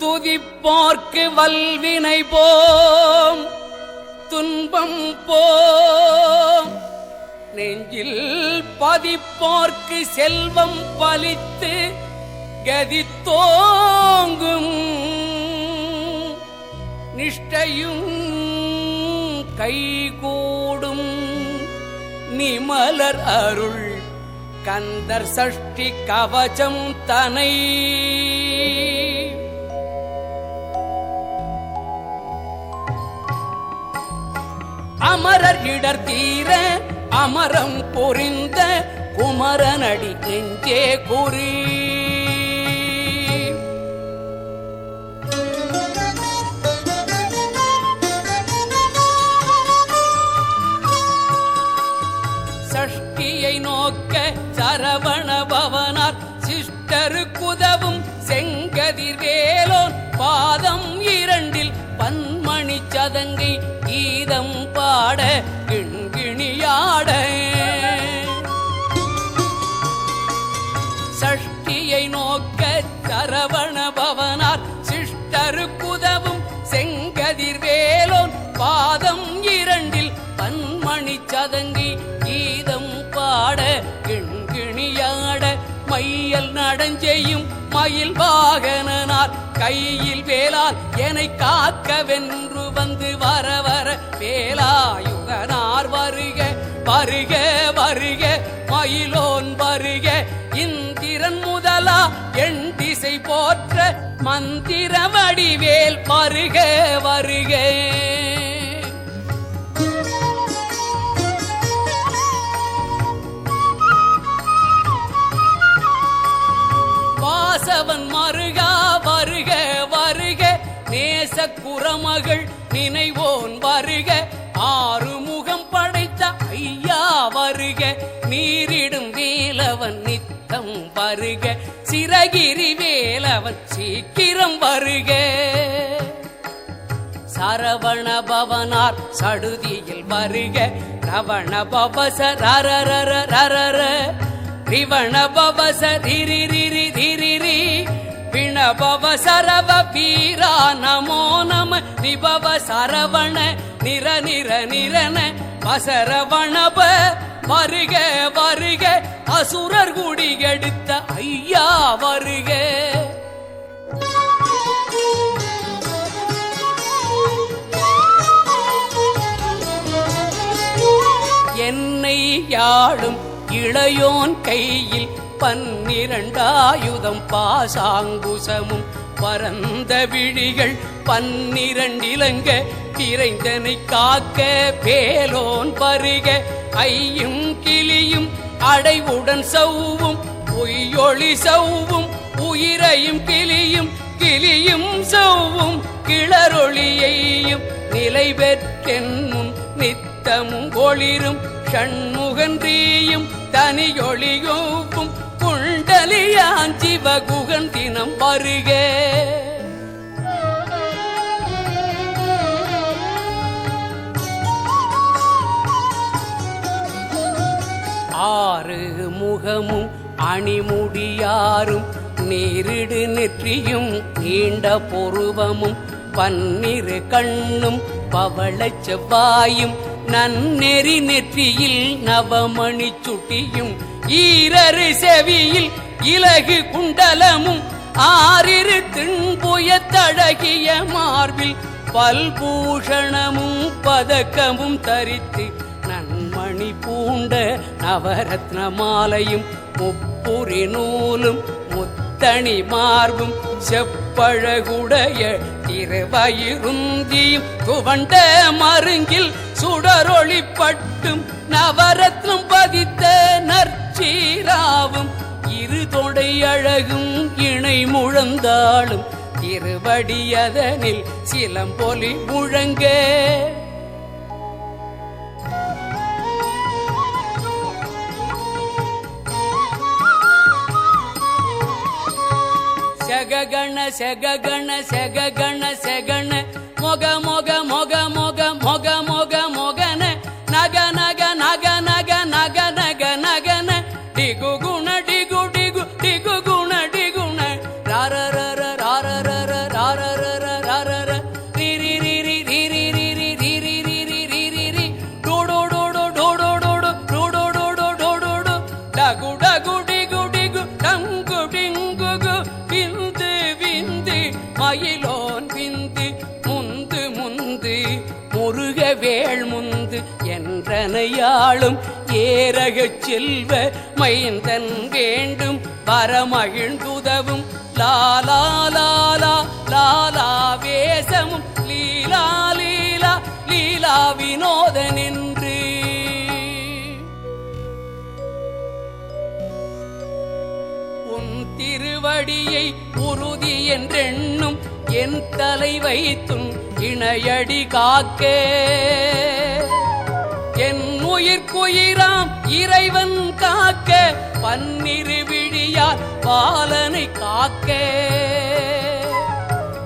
துதிப்போர்க்கு வல்வினை போம் துன்பம் போ பதிப்போர்க்கு செல்வம் பலித்து கதித்தோங்கும் நிஷ்டையும் கைகூடும் நிமலர் அருள் கந்தர் சஷ்டி கவச்சம் தனை. அமரர் இடர் தீர அமரம் பொறிந்த குமரனடி நெஞ்சே குறி. மையல் மயில் வாகனார் கையில் வேளால் என்னை காக்க வென்று வந்து வர வர வேலாயுகனார் வருக வருக வருக மயிலோன் வருக. இந்திரன் முதலா என் திசை போற்ற மந்திர வடிவேல் வருக வருக. வாசவன் மருகா வருக வருக. நேச குரமகள் நினைவோன் வருக. ஆறுமுகம் படைத்த ஐயா வருக. நீரிடும் வேலவன் நித்தம் வருக. சிறகிரி வேலவன் சீக்கிரம் வருக. சரவண பவனார் சடுதியில் வருக. ரவண பவச ரரரர ரரர. ரிவண பவச பிணபவ சரவ வீரா நமோ நம நிபவ சரவண நிர நிர நிரன வசரவணப வருக வருக. அசுரர் குடி எடுத்த ஐயா வருக. என்னை யாழும் இளையோன் கையில் பன்னிரண்டாயுதம் பாசாங்குசமும் பரந்த விழிகள் பன்னிரண்டிலங்க பிறைந்தனை காக்க பேலோன் பருக ஐயும் கிளியும் அடைவுடன் சவ்வும் பொய்யொளி சவ்வும் உயிரையும் கிளியும் கிளியும் சவ்வும் கிளரொளியையும் நிலை பெற்றென் நித்தமும் ஒளிரும் ஷண்முகன்றியும் தனியொளியோவும் குண்டலியான் சிவகுகன் தினம் வருக. ஆறு முகமும் அணிமுடியாரும் நேரிடு நெற்றியும் நீண்ட பொருவமும் பன்னிரு கண்ணும் பவள செவ்வாயும் நன்னெறி நெற்றியில் நவமணி சுட்டியும் ஈரரு செவியில் இலகு குண்டலமும் ஆறிரு திண்புயத்தழகிய மார்பில் பல்பூஷணமும் பதக்கமும் தரித்து நன்மணி பூண்ட நவரத்ன மாலையும் முப்புரி நூலும் முத்தணி மார்பும் செப்பழகுடைய திருவயிருந்தியும் துவண்ட மருங்கில் சுடரொளிப்பட்டும் நவரத்னம் பதித்த நற்சீராவும் இரு தொடை அழகும் இணை முழந்தாளும் இருவடியதனில் சிலம்பொலி முழங்க. செககண செககண செககண செகண மொக மொக மொக மொக மொக மொக என்றனையாளும் ஏரகச் செல்வ மைந்தன் வேண்டும். வரமகிழ்ந்துதவும். லாலா லாலா லாலா வேசமும். லீலா லீலா லீலா வினோதனென்று. உன் திருவடியை உறுதி என்றெண்ணும் என் தலை வைத்தும் இணையடி காக்கே. உயிராம் இறைவன் காக்க பன்னிரு விழியார் பாலனை காக்க.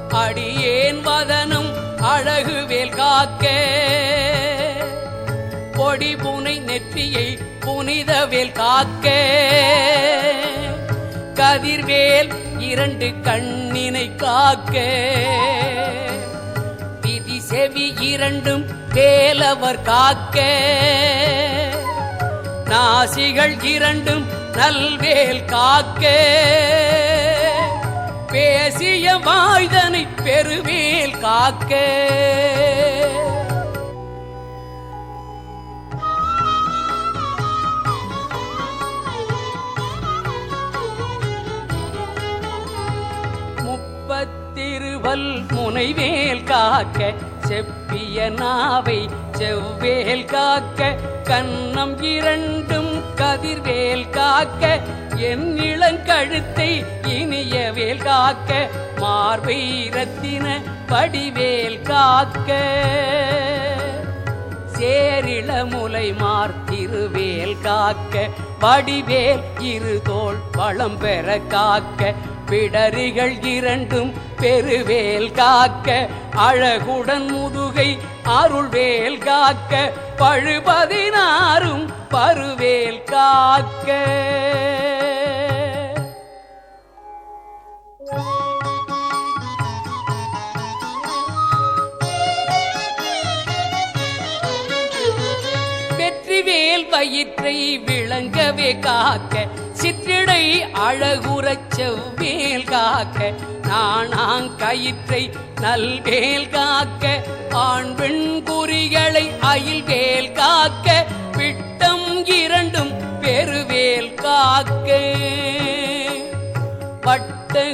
அடியேன் வதனம் அழகுவேல் காக்க. பொடி புனை நெற்றியை புனிதவேல் காக்க. கதிர்வேல் இரண்டு கண்ணினை காக்க. விதி செவி இரண்டும் வேலவர் காக்க. நாசிகள் இரண்டும் நல்வேல் காக்க. பேசிய வாய்தனை பெருவேல் காக்க. முப்பத்திருவல் முனைவேல் காக்க. செப்பிய நாவை செவ்வேல் காக்க. கண்ணம் இரண்டும் கதிர்வேல் காக்க என் இளங்கழுத்தை இனிய வேல் காக்க மார்பை ரத்தின வடிவேல் காக்க. சேரிள முலை மார்த்திருவேல் காக்க வடிவேல் இருதோள் பழம் பெற காக்க பிடரிகள் இரண்டும் பெருவேல் காக்க அழகுடன் முதுகை அருள்வேல் காக்க பழுபதினாரும் பருவேல் காக்க. வயிற்றை விளங்கவே காக்க சிற்றிடை அழகுறச் செவ்வேல் காக்க நானாங் கயிற்றை நல்வேல் காக்க ஆண் பெண் குறிகளை அயில்வேல் காக்க விட்டம் இரண்டும் பெருவேல் காக்க. பட்ட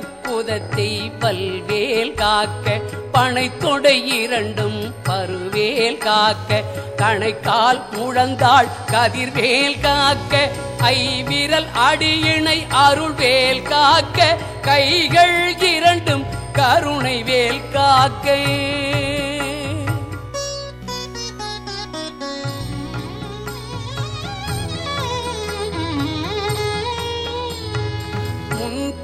குதத்தை பல்வேல் காக்க பனைத்தொடை இரண்டும் பருவேல் காக்க கணைக்கால் முழந்தாள் கதிர்வேல் காக்க ஐவிரல் அடியினை அருள்வேல் காக்க கைகள் இரண்டும் கருணை வேல் காக்க.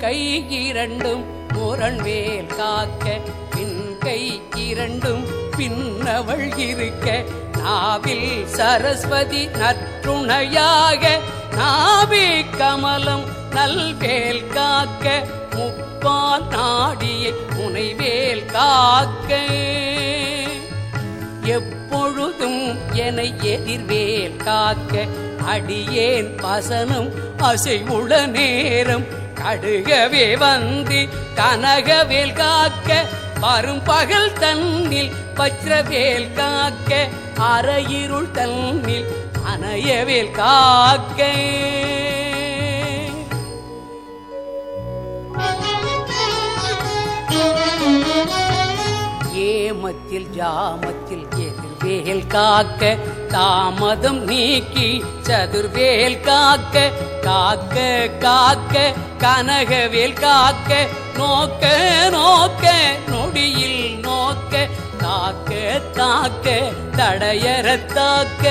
கை இரண்டும் முரண்வேல் காக்க பின் கை இரண்டும் பின்னவள் இருக்க. நாவில் சரஸ்வதி நற்றுணையாக நாவே கமலம் நல்வேல் காக்க. முப்பால் நாடியை முனைவேல் காக்க. எப்பொழுதும் என எதிர்வேல் காக்க. அடியேன் வசனம் அசைவுள நேரம் கடுகவே வந்து கனகவேல் காக்க வரும் பகல் தன்னில் வஜ்ரவேல் காக்க அரையிருள் தன்னில் அணையவேல் காக்க. ஏமத்தில் ஜாமத்தில் எதிர்வேல் காக்க தாமதம் நீக்கி சதுர்வேல் காக்க காக்க காக்க கனகவேல் காக்க நோக்க நோக்க நொடியில் நோக்க தாக்க தாக்க தடையற தாக்க.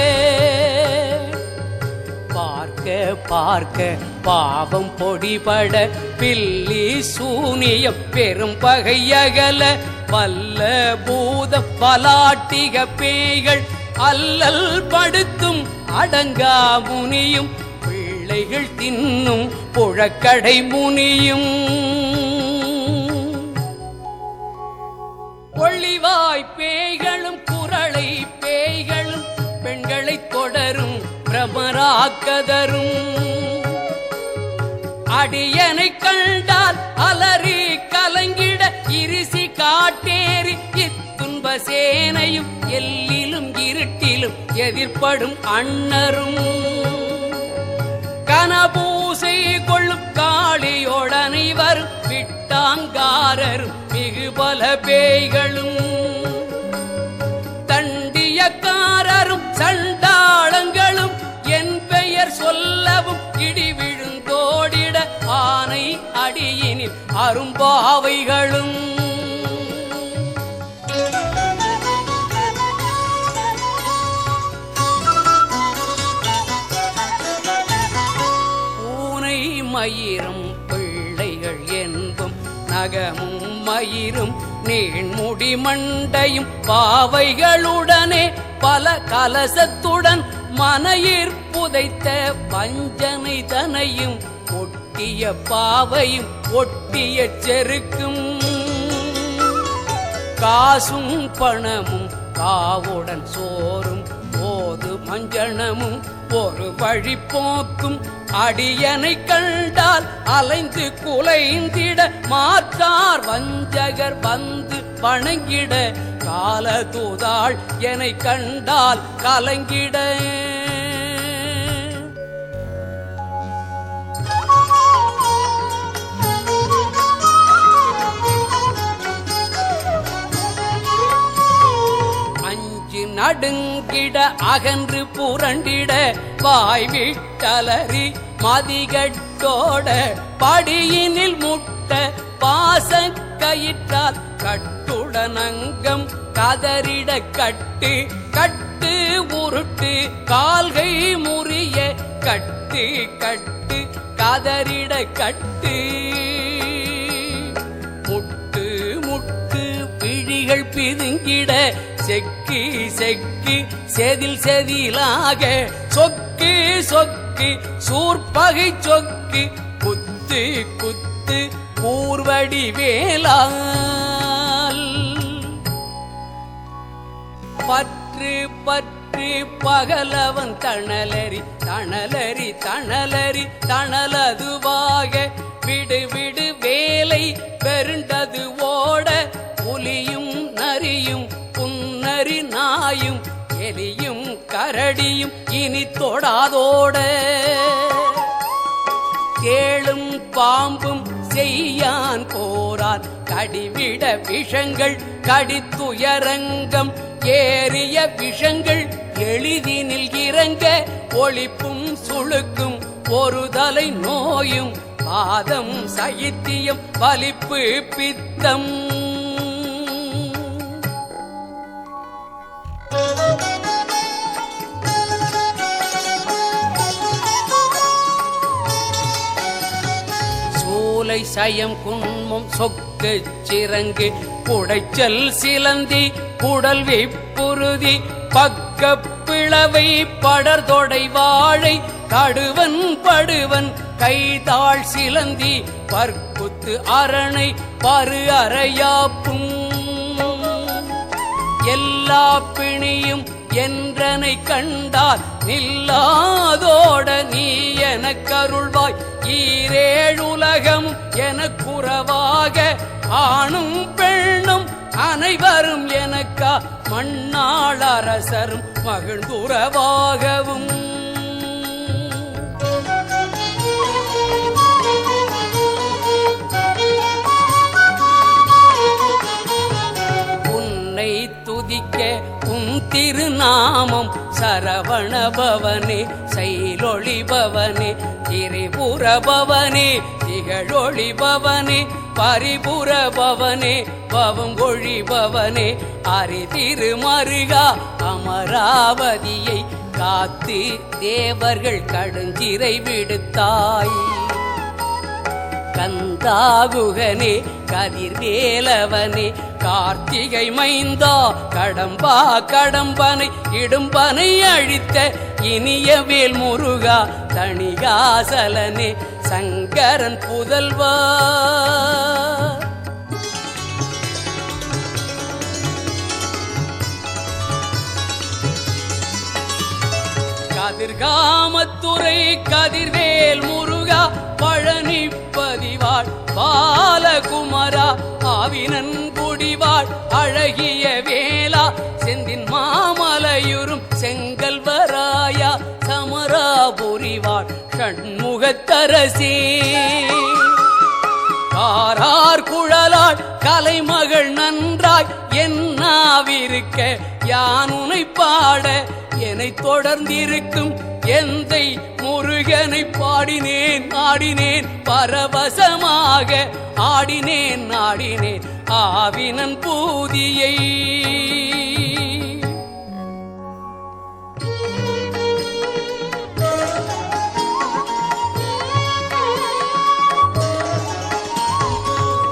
பார்க்க பார்க்க பாவம் பொடிபட பில்லி சூனிய பெரும் பகையகல வல்ல பூத பலாட்டிக பேய்கள் அல்லல் படுத்தும் அடங்கா முனியும் பிள்ளைகள் தின்னும் புழக்கடை முனியும். ஒளிவாய் பேய்களும் குரளை பேய்களும் பெண்களை தொடரும் பிரமராக்கதரும். அடியனை கண்டால் அலறி இத்துன்ப சேனையும் எல்லிலும் இருட்டிலும் எதிர்ப்படும் அண்ணரும் கனபூசை கொள்ளும் காளியோடனை வரும் விட்டாங்காரரும் மிகு பல பேய்களும். தண்டியக்காரரும் சண்டாளங்களும் என் பெயர் சொல்லவும் இடி விழுந்தோடிட ஆனை அடியினில் அரும்பாவைகளும். நகமும் மயிரும் நீண்முடி மண்டையும் பாவைகளுடனே பல கலசத்துடன் மனையிற் புதைத்த பஞ்சனை தனையும் ஒட்டிய பாவையும் ஒட்டிய செருக்கும். காசும் பணமும் காவுடன் சோறும் அஞ்சனமும் ஒரு வழி போக்கும். அடியனை கண்டால் அலைந்து குலைந்திட மாற்றார் வஞ்சகர் வந்து வணங்கிட. கால தூதாள் என கண்டால் கலங்கிட. நடுங்கிட அகன்று புரண்டிட வாய் விட்டலறி மதிகட்டோட படியினில் முட்ட பாச கயிற்றால் கட்டுடனங்கம் கதறிட கட்டு கட்டு உருட்டு கால்கை முறிய கட்டு கட்டு கதறிட கட்டு. முட்டு முட்டு பிழிகள் பிதுங்கிட செக்கி செக்கி செதில் செதிலாக சொக்கி சொக்கி சூர்பகை சொக்கி குத்து குத்து கூர்வடி வேளால் பற்று பற்று பகலவன் தணலரி தணலரி தணலரி தணலதுவாக விடு விடு வேலை பெருண்டது ஓட புலியும் நரியும் நாயும் எலியும் கரடியும் இனி தொடாதோட. கேளும் பாம்பும் செய்யான் போரான் கடிவிட விஷங்கள் கடித்துயரங்கம் ஏறிய விஷங்கள் எளிதினில் இறங்க ஒளிப்பும் சுழுக்கும் ஒரு தலை நோயும் பாதம் சைத்தியம் வலிப்பு பித்தம். சயம் குன்மம் சொக்கு சிறங்கு குடைச்சல் சிலந்தி குடல் விப்புறுதி பக்க பிளவை படர்தொடை வாழை கடுவன் படுவன் கைதாள் சிலந்தி பற்குத்து அரணை பரு அறையாப்பும் எல்லா பிணியும் என்றனை கண்டால் நில்லாதோட நீ எனக்கருள்வாய். ஈரேழுலகம் எனக்குறவாக ஆணும் பெண்ணும் அனைவரும் எனக்கா மண்ணாள் அரசரும் மகிழ்ந்துறவாகவும். உன்னை துதிக்க உன் திருநாமம் சரவண பவனே செயலொளி பவனே திரிபுர பவனே திகழொளி பவனே பரிபுர பவனே பவங்கொழி பவனே அரி திருமருகா அமராவதியை காத்து தேவர்கள் கடுஞ்சிறை விடுத்தாய். கந்தாகுகனே கதிர்வேலவனே கார்த்திகை மைந்தா கடம்பா கடம்பனை இடும்பனை அழித்த இனிய வேல் முருகா தணிகாசலனே சங்கரன் புதல்வா. கதிர்காமத்துறை கதிர்வேல் முரு பாலகுமரா ஆவினன் குடிவாள் அழகிய வேளா செந்தின் மாமலையுறும் செங்கல்வராயா சமராபுரிவாள் ஷண்முகத்தரசே காரார் குழலாள் கலைமகள் நன்றாய் என்னாவிருக்க யான் உனை பாட என்னை தொடர்ந்திருக்கும் எந்தை முருகனை பாடினேன் ஆடினேன் பரவசமாக ஆடினேன் ஆடினேன். ஆவினன் பூதியை.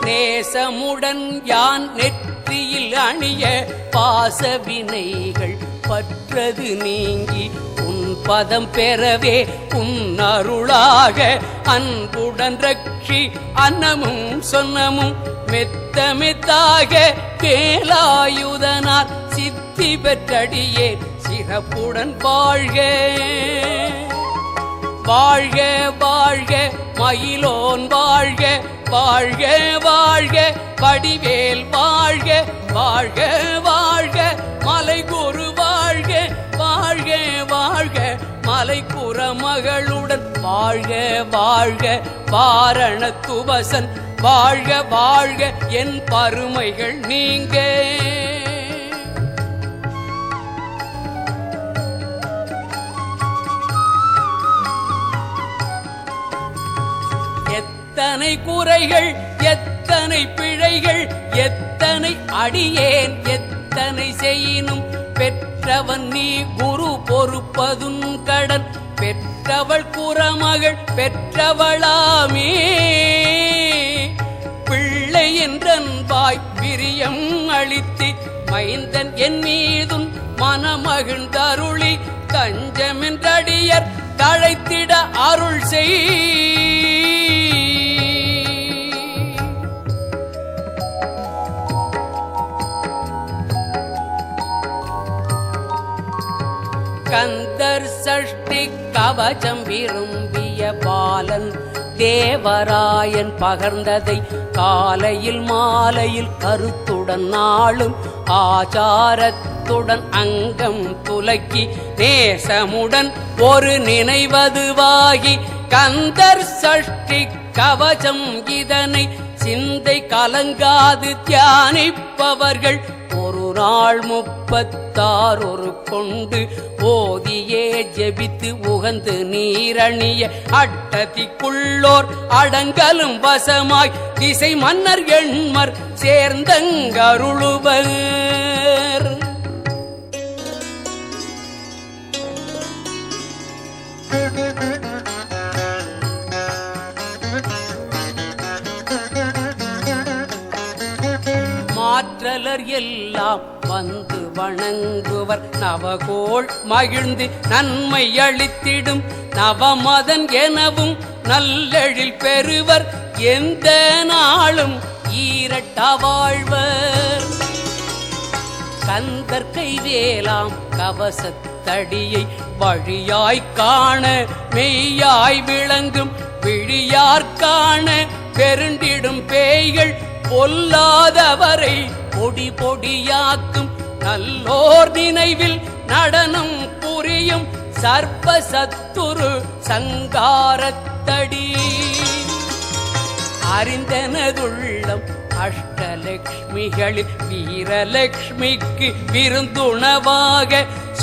நேசமுடன் யான் நெற்றியில் அணிய பாசவினைகள் பற்றது நீங்கி உன் பதம் பெறவே உன் அருளாக அன்புடன் ரட்சி அன்னமும் சொன்னமும் மெத்த மெத்தாக வேலாயுதனார் சித்தி பெற்றடியே சிறப்புடன் வாழ்க. வாழ்க வாழ்க மயிலோன் வாழ்க வாழ்க வாழ்க வடிவேல் வாழ்க வாழ்க வாழ்க மலை மகளுடன் வாழ்க வாழ்க வாரண துவசன் வாழ்க வாழ்க என் பருமைகள் நீங்க. எத்தனை குறைகள் எத்தனை பிழைகள் எத்தனை அடியேன் எத்தனை செய்யினும் பெற்றவன் நீ குரு பொறுப்பதுன் கடன் பெற்றவள் குறமகள் பெற்றவளாமே. பிள்ளை என்றன்பாய் பிரியம் அளித்து மைந்தன் என் மீதும் மனமகிழ்ந்தருளி. தஞ்சமென்றடியர் தழைத்திட அருள் செய். கந்தர் சஷ்டி கவச்சம் விரும்பிய பாலன் தேவராயன் பகர்ந்ததை காலையில் மாலையில் கருத்துடன் நாளும் ஆச்சாரத்துடன் அங்கம் துலக்கி நேசமுடன் ஒரு நினைவதுவாகி கந்தர் சஷ்டி கவசம் இதனை சிந்தை கலங்காது தியானிப்பவர்கள் நாள் முப்பத்தார் ஒரு கொண்டு ஓதியே ஜெபித்து உகந்து நீரணிய அட்டதிக்குள்ளோர் அடங்கலும் வசமாய் திசை மன்னர் எண்மர் சேர்ந்தங்கருளுவர் ஆற்றலர் எல்லாம் வந்து வணங்குவர். நவகோள் மகிழ்ந்து நன்மை அளித்திடும். நவமதன் எனவும் நல்லெழில் பெறுவர். எந்த நாளும் ஈரட்ட வாழ்வர். கந்தற்கை வேலாம் கவசத்தடியை வழியாய் காண மெய்யாய் விளங்கும். விழியார் காண பெருண்டிடும் பேய்கள் பொல்லாதவரை பொடி பொடியாக்கும் நல்லோர் நினைவில் நடனம் புரியும் சர்ப்ப சத்துரு சங்காரத்தடி. அறிந்தனதுள்ளம் அஷ்டலக்ஷ்மிகளில் வீரலக்ஷ்மிக்கு விருந்துணவாக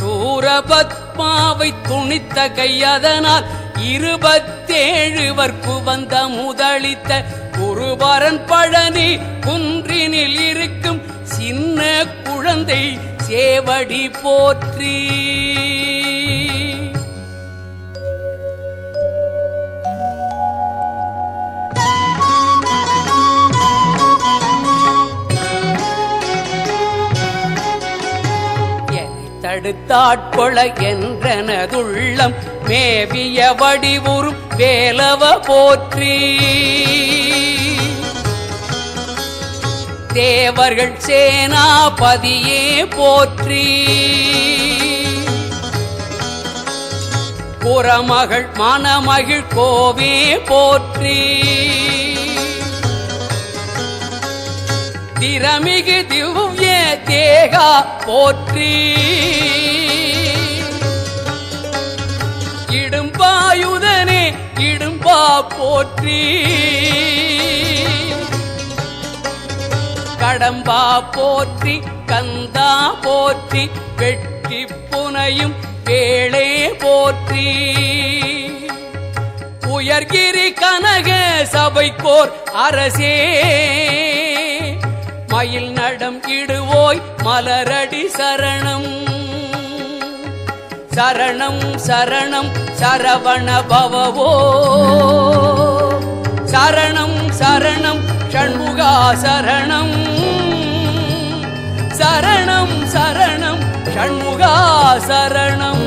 சூரபத்மாவை துணித்த கையதனால் இருபத்தேழு வர்க்கு வந்த முதலித்த குருபரன் பழனி குன்றினில் இருக்கும் சின்ன குழந்தை சேவடி போற்றி. தடுத்தாட்கொள என்றனதுள்ளம் மேவிய வடிவுறும் வேலவ போற்றி. தேவர்கள் சேனாபதியே போற்றி. புறமகள் மணமகிழ் கோவே போற்றி. திறமிகு திவ்ய தேகா போற்றி. இடும்பாயுதனே இடும்பா போற்றி. கடம்பா போற்றி கந்தா போற்றி வெட்டி புனையும் வேளே போற்றி. உயர்கிரி கனக சபைக்கோர் அரசே மயில் நடம் இடுவோய் மலரடி சரணம். சரணம் சரணம் சரவண பவவோ. சரணம் சரணம் ஷண்முகா சரணம். சரணம் சரணம் ஷண்முகா சரணம்.